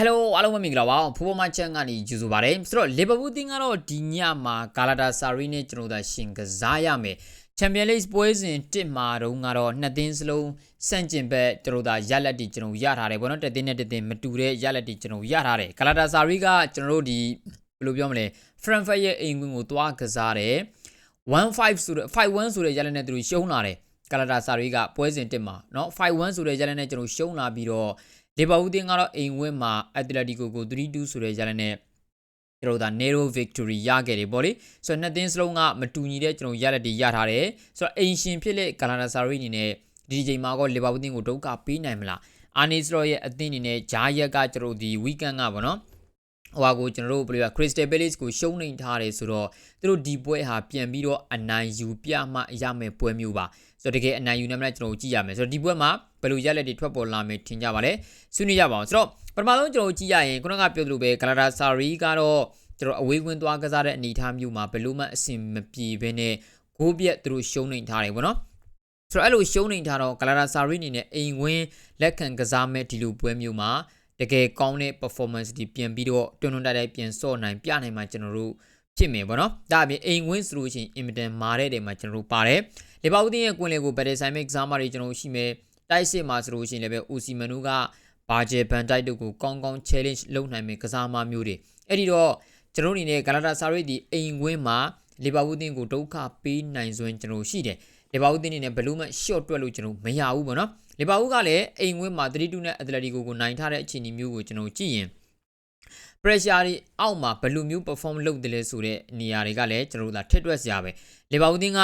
Hello အားလုံးပဲမင်္ဂလာပါဖိုးဖိုးမချန်ကနေကြိုဆိုပါရစေဆိုတော့ Liverpool တင်းကတော့ဒီညမှာ Galatasaray နဲ့ကျွန်တော်တို့ရှင်ကစားရမယ် Champions League ပွဲစဉ်တစ်မှာတော့ကတော့နှစ်သင်းစလုံးစန့်ကျင်ဘက်ကျွန်တော်တို့ရလက်တီကျွန်တော်ရထားတယ်ဗောနော်တစ်သင်းနဲ့တစ်သင်းမတူတဲ့ရလက်တီကျွန်တော်ရထားတယ် Galatasaray ကကျွန်တော်တို့ဒီဘယ်လိုပြောမလဲ Frankfurt ရဲ့အိမ်ကွင်းကိုသွားကစားတယ်1-5ဆိုတဲ့5-1ဆိုတဲ့ရလက်နဲ့သူတို့ရှုံးလာတယ် Galatasaray ကပွဲစဉ်တစ်မှာเนาะ5-1ဆိုတဲ့ရလက်နဲ့ကျွန်တော်ရှုံးလာပြီးတော့ လီဗာပူးတင်းကတော့အိမ်ဝင်းမှာအက်တလက်တီကိုကို3-2ဆိုတဲ့ရလနဲ့ကျွန်တော်တို့ဒါ narrow victory ရခဲ့တယ်ပေါ့လေဆိုတော့နှစ်သင်းစလုံးကမတူညီတဲ့ကျွန်တော်ရလက်တွေရထားတယ်ဆိုတော့အိမ်ရှင်ဖြစ်တဲ့ဂလာတာဆာရီအနေနဲ့ဒီဒီချိန်မှာကောလီဗာပူးတင်းကိုဒုက္ခပေးနိုင်မလားအာနီစရော့ရဲ့အသင်းအနေနဲ့ဂျားရက်ကကျွန်တော်ဒီ weekend ကပေါ့နော် ဟိုဟာကိုကျွန်တော်တို့ဘယ်လိုလဲ Crystal Palace ကိုရှုံးနေထားတယ်ဆိုတော့သူတို့ဒီပွဲဟာပြန်ပြီးတော့အနိုင်ယူပြမှရမယ်ပွဲမျိုးပါဆိုတော့တကယ်အနိုင်ယူနိုင်မလားကျွန်တော်ကြည့်ရမယ်ဆိုတော့ဒီပွဲမှာဘယ်လိုရက်လက်တွေထွက်ပေါ်လာမယ်ထင်ကြပါလဲဆွေးနွေးကြပါအောင်ဆိုတော့ပထမဆုံးကျွန်တော်ကြည့်ရရင်ခုနကပြောသလိုပဲဂလာတာဆာရီကတော့ကျွန်တော်အဝေးကွင်းသွားကစားတဲ့အနေအထားမျိုးမှာဘယ်လိုမှအဆင်မပြေဘဲနဲ့ဂိုးပြက်သူတို့ရှုံးနေထားတယ်ပေါ့နော်ဆိုတော့အဲ့လိုရှုံးနေထားတော့ဂလာတာဆာရီအနေနဲ့အိမ်ဝင်းလက်ခံကစားမဲ့ဒီလိုပွဲမျိုးမှာ တကယ်ကောင်းတဲ့ performance ဒီပြန်ပြီးတော့တွန်းတွန်းတိုက်တိုက်ပြန်စော့နိုင်ပြနိုင်မှာကျွန်တော်တို့ဖြစ်မယ်ပေါ့နော်ဒါအပြင်အိမ်ဝင်းဆိုလို့ရှိရင်အင်မတန်မာတဲ့တယ်မှာကျွန်တော်တို့ပါတယ်လီဗာပူးတင်းရဲ့ကွင်းလေကိုဘယ်တယ်ဆိုင်မဲ့ကစားမတွေကျွန်တော်ရှိမယ်တိုက်စစ်မှာဆိုလို့ရှိရင်လည်းပဲအိုစီမန်နူကဘာဂျယ်ဘန်တိုက်တို့ကိုကောင်းကောင်း challenge လုပ်နိုင်မယ်ကစားမမျိုးတွေအဲ့ဒီတော့ကျွန်တော်အနေနဲ့ဂလာတာဆာရိဒီအိမ်ဝင်းမှာလီဗာပူးတင်းကိုဒုက္ခပေးနိုင်စွမ်းကျွန်တော်ရှိတယ်လီဗာပူးတင်းအနေနဲ့ဘယ်လို့မှ short တွက်လို့ကျွန်တော်မရဘူးပေါ့နော်လီဗာပူးကလည်းအိမ်ဝင်းမှာ3-2နဲ့အက်တလက်တီကိုကိုနိုင်ထားတဲ့အခြေအနေမျိုးကိုကျွန်တော်ကြည့်ရင် pressure တွေအောက်မှာဘယ်လိုမျိုး perform လုပ်တယ်လဲဆိုတဲ့နေရာတွေကလည်းကျွန်တော်တို့ဒါထက်တွက်စရာပဲလီဗာပူးတင်းက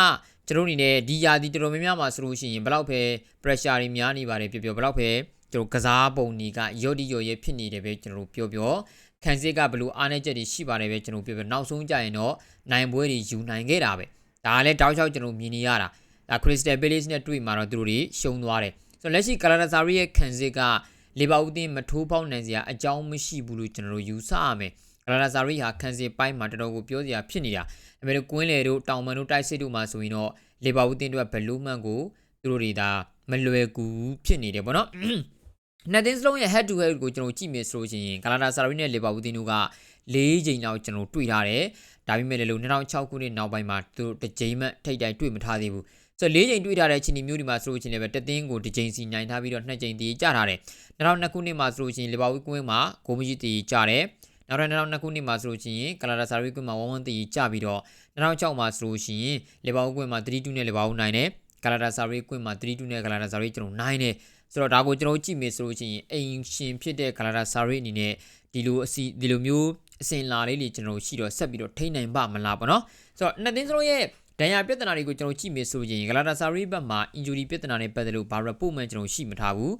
ကျွန်တော်အနေနဲ့ဒီယာဒီတော်တော်များများမှာဆိုလို့ရှိရင်ဘယ်လောက်ပဲ pressure တွေများနေပါတယ်ပြောပြောဘယ်လောက်ပဲကျွန်တော်ကစားပုံကြီးကရော့ဒီရော့ရဲဖြစ်နေတယ်ပဲကျွန်တော်တို့ပြောပြောခံစစ်ကဘယ်လိုအားနည်းချက်တွေရှိပါတယ်ပဲကျွန်တော်ပြောပြောနောက်ဆုံးကြရင်တော့နိုင်ပွဲတွေယူနိုင်ခဲ့တာပဲဒါကလည်းတောက်လျှောက်ကျွန်တော်မြင်နေရတာဒါ Crystal Palace နဲ့တွေ့မှာတော့သူတို့တွေရှုံးသွားတယ် ဆိုတော့လက်ရှိ Galatasaray ရဲ့ခံစစ်ကလီဗာပူးတင်းမထိုးပေါက်နိုင်စရာအကြောင်းမရှိဘူးလို့ကျွန်တော်တို့ယူဆရမယ်ဂလာတာဆာရီဟာခံစစ်ပိုင်းမှာတော်တော်ကိုပြောစရာဖြစ်နေတာဒါပေမဲ့ကွင်းလေတို့တောင်မန်တို့တိုက်စစ်တို့မှာဆိုရင်တော့လီဗာပူးတင်းတို့ကဘယ်လိုမှန်ကိုသူတို့တွေဒါမလွယ်ကူဖြစ်နေတယ်ပေါ့နော်နှစ်သင်းစလုံးရဲ့ head to head ကိုကျွန်တော်ကြည့်မယ်ဆိုလို့ရှိရင်ဂလာတာဆာရီနဲ့လီဗာပူးတင်းတို့က၄ချိန်လောက်ကျွန်တော်တွေ့ထားတယ်ဒါပေမဲ့လည်းလို့2006ခုနှစ်နောက်ပိုင်းမှာသူတို့တစ်ချိန်မှထိတ်တိုင်တွေ့မထားသေးဘူး ဆိုတော့၄ချိန်တွေ့ထားတဲ့ချင်းဒီမျိုးဒီမှာဆိုလို့ချင်းလည်းပဲတသင်းကိုတစ်ချိန်စီနိုင်ထားပြီးတော့နှစ်ချိန်တည်ကြထားတယ်2002ခုနှစ်မှာဆိုလို့ချင်းလီဗာပူးကွင်းမှာဂိုးမကြီးတည်ကြတယ်နောက်ထပ်2002ခုနှစ်မှာဆိုလို့ချင်းကလာတာဆာရီကွင်းမှာ1-1တည်ကြပြီးတော့2006မှာဆိုလို့ချင်းလီဗာပူးကွင်းမှာ3-2နဲ့လီဗာပူးနိုင်တယ်ကလာတာဆာရီကွင်းမှာ3-2နဲ့ကလာတာဆာရီကျွန်တော်နိုင်တယ်ဆိုတော့ဒါကိုကျွန်တော်ကြည့်မယ်ဆိုလို့ချင်းအိမ်ရှင်ဖြစ်တဲ့ကလာတာဆာရီအနေနဲ့ဒီလိုအစီဒီလိုမျိုးအစင်လာလေးတွေကျွန်တော်ရှိတော့ဆက်ပြီးတော့ထိန်းနိုင်ပါမလားပေါ့နော်ဆိုတော့နှစ်သင်းစလုံးရဲ့ ဒဏ်ရာပြဿနာတွေကိုကျွန်တော်ကြည့်မယ်ဆိုရင်ဂလာတာဆာရီဘက်မှာ injury ပြဿနာနဲ့ပတ်သက်လို့ဘာ report မှကျွန်တော်ရှိမထားဘူး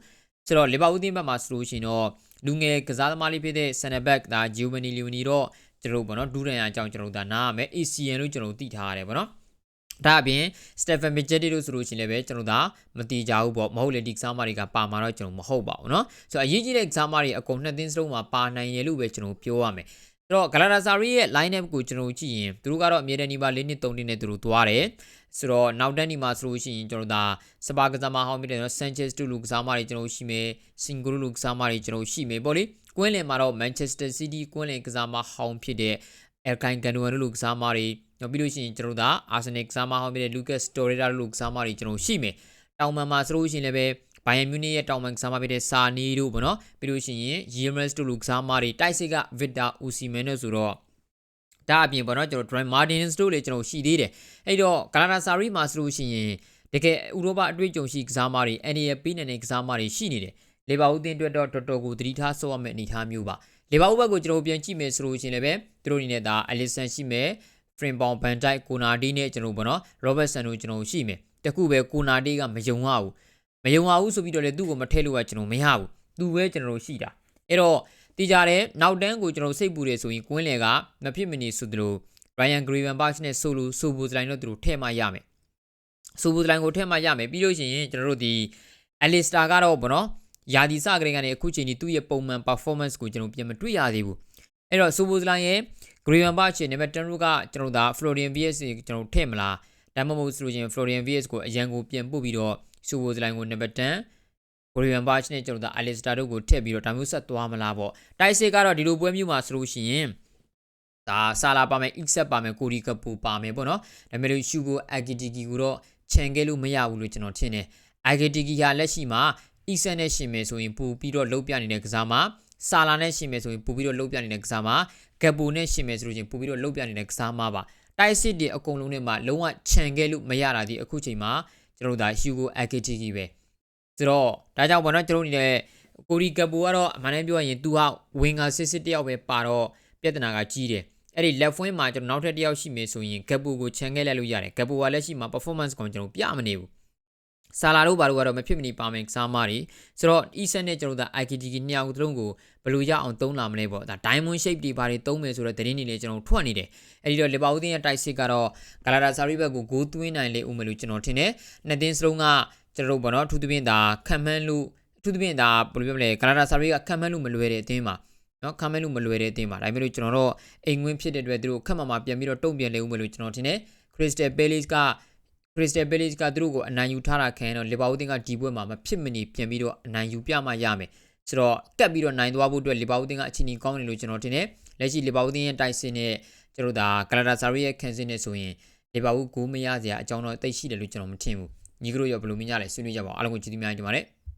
ဆိုတော့လီဗာပူးတင်းဘက်မှာဆိုလို့ရှိရင်တော့လူငယ်ကစားသမားလေးဖြစ်တဲ့ center back ဒါ Giovanni Leoni တော့ကျွန်တော်ပေါ့နော်ဒူးဒဏ်ရာအကြောင်းကျွန်တော်ဒါနားရမယ် ACN လို့ကျွန်တော်သိထားရတယ်ပေါ့နော်ဒါအပြင် Stephen Mijetti တို့ဆိုလို့ရှိရင်လည်းပဲကျွန်တော်ဒါမတိကြဘူးပေါ့မဟုတ်လေဒီကစားမတွေကပါမှာတော့ကျွန်တော်မဟုတ်ပါဘူးเนาะဆိုတော့အရေးကြီးတဲ့ကစားမတွေအကုန်နှစ်သင်းစလုံးမှာပါနိုင်ရလို့ပဲကျွန်တော်ပြောရမယ် အဲ့တော့ Galatasaray ရဲ့ line up ကိုကျွန်တော်ကြည့်ရင်သူတို့ကတော့အမြဲတမ်းဒီပါ၄နှစ်၃နှစ်နဲ့သူတို့သွားတယ်ဆိုတော့နောက်တန်းဒီမှာဆိုလို့ရှိရင်ကျွန်တော်ဒါစပါကစားမဟောင်းပြီးတယ်နော် Sanchez တူလူကစားမတွေကျွန်တော်ရှိမယ် Singuru လူကစားမတွေကျွန်တော်ရှိမယ်ပေါ့လေကွင်းလင်မှာတော့ Manchester City ကွင်းလင်ကစားမဟောင်းဖြစ်တဲ့ Elkan Gundogan လူကစားမတွေနောက်ပြီးလို့ရှိရင်ကျွန်တော်ဒါ Arsenal ကစားမဟောင်းဖြစ်တဲ့ Lucas Torreira လူကစားမတွေကျွန်တော်ရှိမယ်တောင်မန်မှာဆိုလို့ရှိရင်လည်းပဲ ဘိုင်ယန်မြူနစ်ရဲ့တောင်ပန်ကစားမဖြစ်တဲ့စာနီတို့ပေါ့နော်ပြီးလို့ရှိရင်ရီမက်စ်တို့လူကစားမတွေတိုက်စစ်ကဗစ်တာဦးစီမန်တို့ဆိုတော့ဒါအပြင်ပေါ့နော်ကျွန်တော် Dry Martins တို့လည်းကျွန်တော်ရှိသေးတယ်အဲ့တော့ဂလာတာဆာရီမှာဆိုလို့ရှိရင်တကယ်ဥရောပအတွေ့အကြုံရှိကစားမတွေ NAF ပေးနေတဲ့ကစားမတွေရှိနေတယ်လေဘာဦးတင်းအတွက်တော့တော်တော်ကိုသတိထားဆော့ရမယ့်အနေအထားမျိုးပါလေဘာဦးဘက်ကိုကျွန်တော်ပြန်ကြည့်မယ်ဆိုလို့ရှိရင်လည်းပဲသူတို့အနေနဲ့ဒါ Alisson ရှိမယ် Frimpong Van Dijk ကိုနာဒီနဲ့ကျွန်တော်ပေါ့နော် Robertson တို့ကျွန်တော်ရှိမယ်တခုပဲကိုနာဒီကမယုံရဘူး မယုံပါဘူးဆိုပြီးတော့လေသူ့ကိုမထည့်လို့ကကျွန်တော်မရဘူးသူပဲကျွန်တော်ရှိတာအဲ့တော့တီးကြတယ်နောက်တန်းကိုကျွန်တော်စိတ်ပူတယ်ဆိုရင်ကွင်းလေကမဖြစ်မနေဆိုသလို Ryan Gravenberch နဲ့ Solo Sobo စလိုင်းတို့သူတို့ထည့်မှရမယ် Sobo စလိုင်းကိုထည့်မှရမယ်ပြီးလို့ရှိရင်ကျွန်တော်တို့ဒီ Alistair ကတော့ဗောနော်ယာဒီစကရင်ကနေအခုချိန်ဒီသူ့ရဲ့ပုံမှန် performance ကိုကျွန်တော်ပြန်မတွေ့ရသေးဘူးအဲ့တော့ Sobo စလိုင်းရဲ့ Gravenberch နဲ့နံပါတ်10ကကျွန်တော်ဒါ Florian VS ကျွန်တော်ထည့်မလားဒါမှမဟုတ်ဆိုလို့ချင်း Florian VS ကိုအရန်ကိုပြန်ပို့ပြီးတော့ Sobo စလိုင်းကိုနံပါတ်10ဂိုရီယန်ဘာ့ချ်နဲ့ကျွန်တော်တို့အလစ်စတာတို့ကိုထည့်ပြီးတော့ဒါမျိုးဆက်သွားမလားပေါ့တိုက်စစ်ကတော့ဒီလိုပွဲမျိုးမှာဆိုလို့ရှိရင်ဒါဆာလာပါမယ် x ဆက်ပါမယ်ကိုရီကပူပါမယ်ပေါ့နော်ဒါပေမဲ့လို့ရှူကိုအဂီတီကီကိုတော့ချန်ခဲ့လို့မရဘူးလို့ကျွန်တော်ထင်တယ်အဂီတီကီကလက်ရှိမှာ x ဆက်နဲ့ရှင်မယ်ဆိုရင်ပူပြီးတော့လုံးပြနေတဲ့ကစားမှာဆာလာနဲ့ရှင်မယ်ဆိုရင်ပူပြီးတော့လုံးပြနေတဲ့ကစားမှာကပူနဲ့ရှင်မယ်ဆိုလို့ချင်းပူပြီးတော့လုံးပြနေတဲ့ကစားမှာပါတိုက်စစ်တွေအကုန်လုံးနဲ့မှာလုံးဝချန်ခဲ့လို့မရတာဒီအခုချိန်မှာ ကျွန်တော်တို့ဒါရှူကိုအဂီတီကီပဲဆိုတော့ဒါကြောင့်ပေါ့နော်ကျွန်တော်တို့နေတဲ့ကိုရီကပူကတော့အမှန်တမ်းပြောရရင်သူကဝင်ဂါစစ်စစ်တယောက်ပဲပါတော့ပြဿနာကကြီးတယ်အဲ့ဒီ left wing မှာကျွန်တော်နောက်ထပ်တယောက်ရှိမယ်ဆိုရင်ကပူကိုချန်ခဲ့လိုက်လို့ရတယ်ကပူကလက်ရှိမှာ performance ကိုကျွန်တော်ပြမနေဘူး ဆာလာတို့ဘာလို့ကတော့မဖြစ်မနေပါမယ်ကစားမတွေဆိုတော့ Eason နဲ့ကျွန်တော်တို့ IKTK နှစ်ယောက်တုံးကိုဘယ်လိုရအောင်သုံးလာမလဲပေါ့ဒါ diamond shape တွေဘာတွေသုံးမယ်ဆိုတော့သတင်းတွေလည်းကျွန်တော်ထွက်နေတယ်အဲ့ဒီတော့လီဗာပူးတင်းရဲ့တိုက်စစ်ကတော့ဂလာတာဆာရီဘက်ကိုဂိုးသွင်းနိုင်လေဦးမယ်လို့ကျွန်တော်ထင်တယ်နှစ်သင်းစလုံးကကျွန်တော်တို့ဘောနော်အထူးသဖြင့်ဒါခံမှန်းလို့အထူးသဖြင့်ဒါဘယ်လိုပြောမလဲကနာဒါဆာရီကခံမှန်းလို့မလွယ်တဲ့အသင်းပါနော်ခံမှန်းလို့မလွယ်တဲ့အသင်းပါဒါပေမဲ့လို့ကျွန်တော်တို့အိမ်ငွင်းဖြစ်တဲ့အတွက်သူတို့ခက်မှမှပြန်ပြီးတော့တုံ့ပြန်လေဦးမယ်လို့ကျွန်တော်ထင်တယ်ခရစ္စတယ်ပဲလစ်က ခရစ္စတယ်ပဲလစ်ကသူတို့ကိုအနိုင်ယူထားတာခံရတော့လီဗာပူးတင်းကဒီပွဲမှာမဖြစ်မနေပြန်ပြီးတော့အနိုင်ယူပြမှရမယ်ဆိုတော့ကတ်ပြီးတော့နိုင်သွားဖို့အတွက်လီဗာပူးတင်းကအချိန်ကြီးကောင်းတယ်လို့ကျွန်တော်ထင်တယ်လက်ရှိလီဗာပူးတင်းရဲ့တိုက်စစ်နဲ့ကျွန်တော်တို့ဒါကနာဒါဆာရီရဲ့ခံစစ်နဲ့ဆိုရင်လီဗာပူးဂိုးမရစရာအကြောင်းတော့တိတ်ရှိတယ်လို့ကျွန်တော်မထင်ဘူးညီကတို့ရောဘယ်လိုမြင်ကြလဲဆွေးနွေးကြပါဦးအားလုံးကိုကျေးဇူးများတင်ပါတယ်